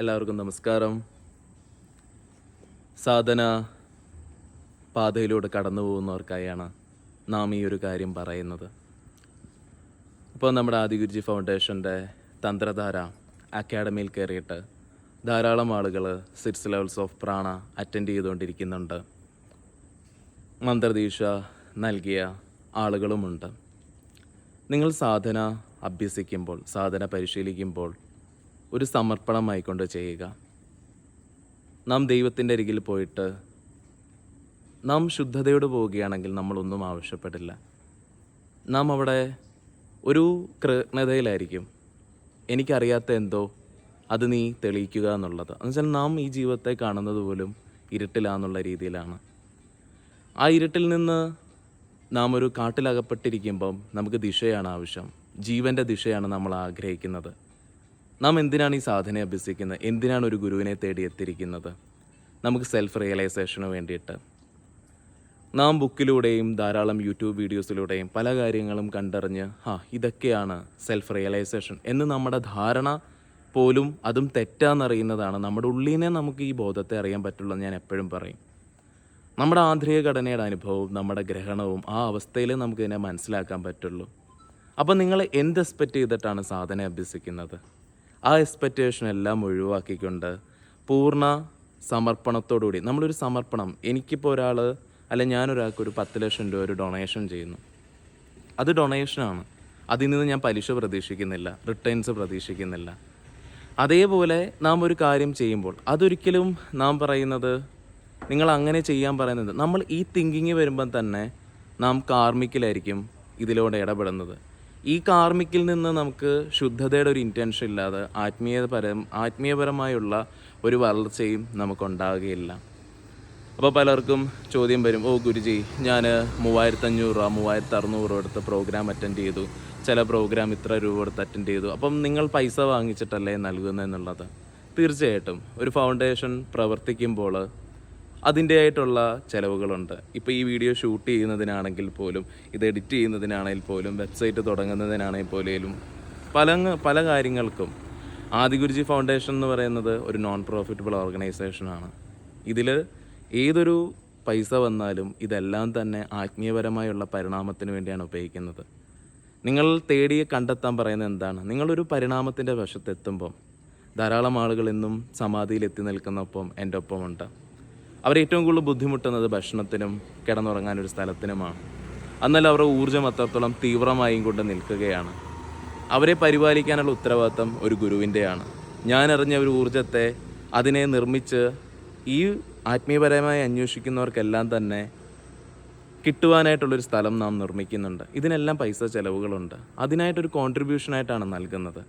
എല്ലാവർക്കും നമസ്കാരം. സാധന പാതയിലൂടെ കടന്നു പോകുന്നവർക്കായാണ് നാം ഈ ഒരു കാര്യം പറയുന്നത്. ഇപ്പോൾ നമ്മുടെ ആദിഗുരുജി ഫൗണ്ടേഷന്റെ തന്ത്രധാര അക്കാഡമിയിൽ കയറിയിട്ട് ധാരാളം ആളുകൾ six levels of prana attend ചെയ്തുകൊണ്ടിരിക്കുന്നുണ്ട്. മന്ത്രദീക്ഷ നൽകിയ ആളുകളുമുണ്ട്. നിങ്ങൾ സാധന അഭ്യസിക്കുമ്പോൾ സാധന പരിശീലിക്കുമ്പോൾ ഒരു സമർപ്പണമായിക്കൊണ്ട് ചെയ്യുക. നാം ദൈവത്തിന്റെ അരികിൽ പോയിട്ട് നാം ശുദ്ധതയോട് പോവുകയാണെങ്കിൽ നമ്മളൊന്നും ആവശ്യപ്പെടില്ല. നാം അവിടെ ഒരു കൃതജ്ഞതയിലായിരിക്കും. എനിക്കറിയാത്ത എന്തോ അത് നീ തെളിയിക്കുക എന്നുള്ളത്. എന്നുവെച്ചാൽ നാം ഈ ജീവിതത്തെ കാണുന്നത് പോലും ഇരുട്ടിലാന്നുള്ള രീതിയിലാണ്. ആ ഇരുട്ടിൽ നിന്ന് നാം ഒരു കാട്ടിലകപ്പെട്ടിരിക്കുമ്പം നമുക്ക് ദിശയാണ് ആവശ്യം. ജീവന്റെ ദിശയാണ് നമ്മൾ ആഗ്രഹിക്കുന്നത്. നാം എന്തിനാണ് ഈ സാധനയെ അഭ്യസിക്കുന്നത്? എന്തിനാണ് ഒരു ഗുരുവിനെ തേടി എത്തിയിരിക്കുന്നത്? നമുക്ക് സെൽഫ് റിയലൈസേഷന് വേണ്ടിയിട്ട്. നാം ബുക്കിലൂടെയും ധാരാളം യൂട്യൂബ് വീഡിയോസിലൂടെയും പല കാര്യങ്ങളും കണ്ടറിഞ്ഞ് ആ ഇതൊക്കെയാണ് സെൽഫ് റിയലൈസേഷൻ എന്ന് നമ്മുടെ ധാരണ പോലും അതും തെറ്റാന്നറിയുന്നതാണ്. നമ്മുടെ ഉള്ളിനെ നമുക്ക് ഈ ബോധത്തെ അറിയാൻ പറ്റുള്ളൂ ഞാൻ എപ്പോഴും പറയും. നമ്മുടെ ആന്തരിക ഘടനയുടെ അനുഭവവും നമ്മുടെ ഗ്രഹണവും ആ അവസ്ഥയിൽ നമുക്കിതിനെ മനസ്സിലാക്കാൻ പറ്റുള്ളൂ. അപ്പോൾ നിങ്ങൾ എന്ത് എക്സ്പെക്റ്റ് ചെയ്തിട്ടാണ് സാധനം അഭ്യസിക്കുന്നത്? ആ എക്സ്പെക്റ്റേഷൻ എല്ലാം ഒഴിവാക്കിക്കൊണ്ട് പൂർണ സമർപ്പണത്തോടുകൂടി നമ്മളൊരു സമർപ്പണം എനിക്കിപ്പോൾ ഒരാൾ അല്ല ഞാനൊരാൾക്ക് ഒരു പത്ത് ലക്ഷം രൂപ ഒരു ഡൊണേഷൻ ചെയ്യുന്നു. അത് ഡൊണേഷനാണ് അതിൽ നിന്ന് ഞാൻ പലിശ പ്രതീക്ഷിക്കുന്നില്ല റിട്ടേൺസ് പ്രതീക്ഷിക്കുന്നില്ല. അതേപോലെ നാം ഒരു കാര്യം ചെയ്യുമ്പോൾ അതൊരിക്കലും നാം പറയുന്നത് നിങ്ങൾ അങ്ങനെ ചെയ്യാൻ പറയുന്നത് നമ്മൾ ഈ തിങ്കിങ് വരുമ്പം തന്നെ നാം കാർമിക്കിലായിരിക്കും ഇതിലൂടെ ഇടപെടുന്നത്. ഈ കാർമിക്കിൽ നിന്ന് നമുക്ക് ശുദ്ധതയുടെ ഒരു ഇന്റൻഷൻ ഇല്ലാതെ ആത്മീയപരം ആത്മീയപരമായുള്ള ഒരു വളർച്ചയും നമുക്കുണ്ടാകുകയില്ല. അപ്പോൾ പലർക്കും ചോദ്യം വരും ഓ ഗുരുജി ഞാൻ മൂവായിരത്തഞ്ഞൂറ് രൂപ മൂവായിരത്തി അറുന്നൂറ് രൂപ എടുത്ത് പ്രോഗ്രാം അറ്റൻഡ് ചെയ്തു. ചില പ്രോഗ്രാം ഇത്ര രൂപ എടുത്ത് അറ്റൻഡ് ചെയ്തു. അപ്പം നിങ്ങൾ പൈസ വാങ്ങിച്ചിട്ടല്ലേ നൽകുന്നതെന്നുള്ളത്? തീർച്ചയായിട്ടും. ഒരു ഫൗണ്ടേഷൻ പ്രവർത്തിക്കുമ്പോൾ അതിന്റെതായിട്ടുള്ള ചിലവുകളുണ്ട്. ഇപ്പോൾ ഈ വീഡിയോ ഷൂട്ട് ചെയ്യുന്നതിനാണെങ്കിൽ പോലും ഇത് എഡിറ്റ് ചെയ്യുന്നതിനാണെങ്കിൽ പോലും വെബ്സൈറ്റ് തുടങ്ങുന്നതിനാണെങ്കിൽ പോലും പല പല കാര്യങ്ങൾക്കും ആദിഗുരുജി ഫൗണ്ടേഷൻ എന്ന് പറയുന്നത് ഒരു നോൺ പ്രോഫിറ്റബിൾ ഓർഗനൈസേഷനാണ് ഇതിൽ ഏതൊരു പൈസ വന്നാലും ഇതെല്ലാം തന്നെ ആത്മീയപരമായുള്ള പരിണാമത്തിന് വേണ്ടിയാണ് ഉപയോഗിക്കുന്നത്. നിങ്ങൾ തേടി കണ്ടെത്താൻ പറയുന്നത് എന്താണ്? നിങ്ങളൊരു പരിണാമത്തിന്റെ വശത്തെത്തുമ്പം ധാരാളം ആളുകൾ ഇന്നും സമാധിയിൽ എത്തി നിൽക്കുന്നൊപ്പം എന്റെ ഒപ്പമുണ്ട് അവർ ഏറ്റവും കൂടുതൽ ബുദ്ധിമുട്ടുന്നത് ഭക്ഷണത്തിനും കിടന്നുറങ്ങാൻ ഒരു സ്ഥലത്തിനുമാണ്. എന്നാൽ അവരുടെ ഊർജം അത്രത്തോളം തീവ്രമായും കൊണ്ട് നിൽക്കുകയാണ്. അവരെ പരിപാലിക്കാനുള്ള ഉത്തരവാദിത്തം ഒരു ഗുരുവിന്റെയാണ്. ഞാനറിഞ്ഞ ഒരു ഊർജത്തെ അതിനെ നിർമ്മിച്ച് ഈ ആത്മീയപരമായി അന്വേഷിക്കുന്നവർക്കെല്ലാം തന്നെ കിട്ടുവാനായിട്ടുള്ളൊരു സ്ഥലം നാം നിർമ്മിക്കുന്നുണ്ട്. ഇതിനെല്ലാം പൈസ ചിലവുകളുണ്ട്. അതിനായിട്ടൊരു കോൺട്രിബ്യൂഷനായിട്ടാണ് നൽകുന്നത്.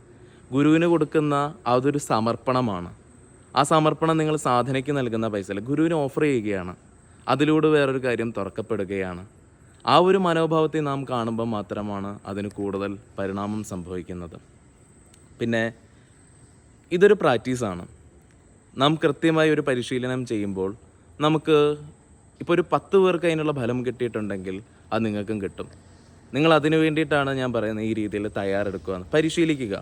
ഗുരുവിന് കൊടുക്കുന്ന അതൊരു സമർപ്പണമാണ്. ആ സമർപ്പണം നിങ്ങൾ സാധനയ്ക്ക് നൽകുന്ന പൈസ അല്ല ഗുരുവിന് ഓഫർ ചെയ്യുകയാണ്. അതിലൂടെ വേറൊരു കാര്യം തുറക്കപ്പെടുകയാണ്. ആ ഒരു മനോഭാവത്തെ നാം കാണുമ്പോൾ മാത്രമാണ് അതിന് കൂടുതൽ പരിണാമം സംഭവിക്കുന്നത്. പിന്നെ ഇതൊരു പ്രാക്ടീസാണ് നാം കൃത്യമായി ഒരു പരിശീലനം ചെയ്യുമ്പോൾ നമുക്ക് ഇപ്പോൾ ഒരു പത്ത് പേർക്ക് അതിനുള്ള ഫലം കിട്ടിയിട്ടുണ്ടെങ്കിൽ അത് നിങ്ങൾക്കും കിട്ടും. നിങ്ങൾ അതിനു വേണ്ടിയിട്ടാണ് ഞാൻ പറയുന്നത് ഈ രീതിയിൽ തയ്യാറെടുക്കുക പരിശീലിക്കുക.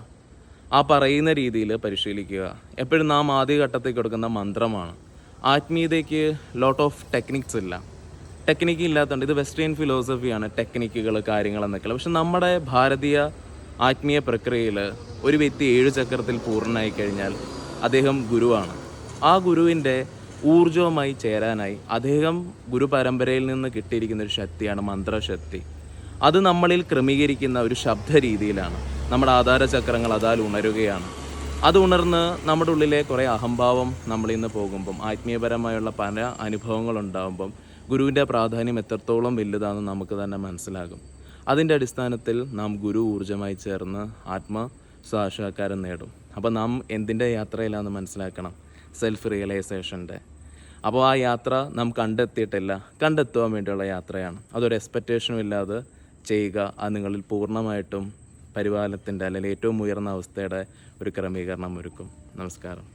ആ പറയുന്ന രീതിയിൽ പരിശീലിക്കുക. എപ്പോഴും നാം ആദ്യ ഘട്ടത്തിൽ കൊടുക്കുന്ന മന്ത്രമാണ്. ആത്മീയതയ്ക്ക് ലോട്ട് ഓഫ് ടെക്നിക്സ് ഇല്ല. ടെക്നിക്ക് ഇല്ലാത്തതുകൊണ്ട് ഇത് വെസ്റ്റേൺ ഫിലോസഫിയാണ് ടെക്നിക്കുകൾ കാര്യങ്ങൾ എന്നൊക്കെയുള്ള പക്ഷെ നമ്മുടെ ഭാരതീയ ആത്മീയ പ്രക്രിയയിൽ ഒരു വ്യക്തി ഏഴ് ചക്രത്തിൽ പൂർണനായി കഴിഞ്ഞാൽ അദ്ദേഹം ഗുരുവാണ്. ആ ഗുരുവിന്റെ ഊർജവുമായി ചേരാനായി അദ്ദേഹം ഗുരു പരമ്പരയിൽ നിന്ന് കിട്ടിയിരിക്കുന്ന ഒരു ശക്തിയാണ് മന്ത്രശക്തി. അത് നമ്മളിൽ ക്രമീകരിക്കുന്ന ഒരു ശബ്ദ രീതിയിലാണ്. നമ്മുടെ ആധാരചക്രങ്ങൾ അതാൽ ഉണരുകയാണ്. അത് ഉണർന്ന് നമ്മുടെ ഉള്ളിലെ കുറേ അഹംഭാവം നമ്മളിന്ന് പോകുമ്പം ആത്മീയപരമായുള്ള പല അനുഭവങ്ങൾ ഉണ്ടാകുമ്പം ഗുരുവിന്റെ പ്രാധാന്യം എത്രത്തോളം വലുതാണെന്ന് നമുക്ക് തന്നെ മനസ്സിലാകും. അതിന്റെ അടിസ്ഥാനത്തിൽ നാം ഗുരു ഊർജമായി ചേർന്ന് ആത്മ സാക്ഷാത്കാരം നേടും. അപ്പോൾ നാം എന്തിന്റെ യാത്രയിലാണെന്ന് മനസ്സിലാക്കണം? സെൽഫ് റിയലൈസേഷന്റെ. അപ്പോൾ ആ യാത്ര നാം കണ്ടെത്തിയിട്ടില്ല. കണ്ടെത്തുവാൻ വേണ്ടിയുള്ള യാത്രയാണ്. അതൊരു എക്സ്പെക്റ്റേഷനും ഇല്ലാതെ ചെയ്യുക അത് നിങ്ങളിൽ പൂർണമായിട്ടും പരിപാലനത്തിന്റെ അല്ലെങ്കിൽ ഏറ്റവും ഉയർന്ന അവസ്ഥയുടെ ഒരു ക്രമീകരണം ഒരുക്കും. നമസ്കാരം.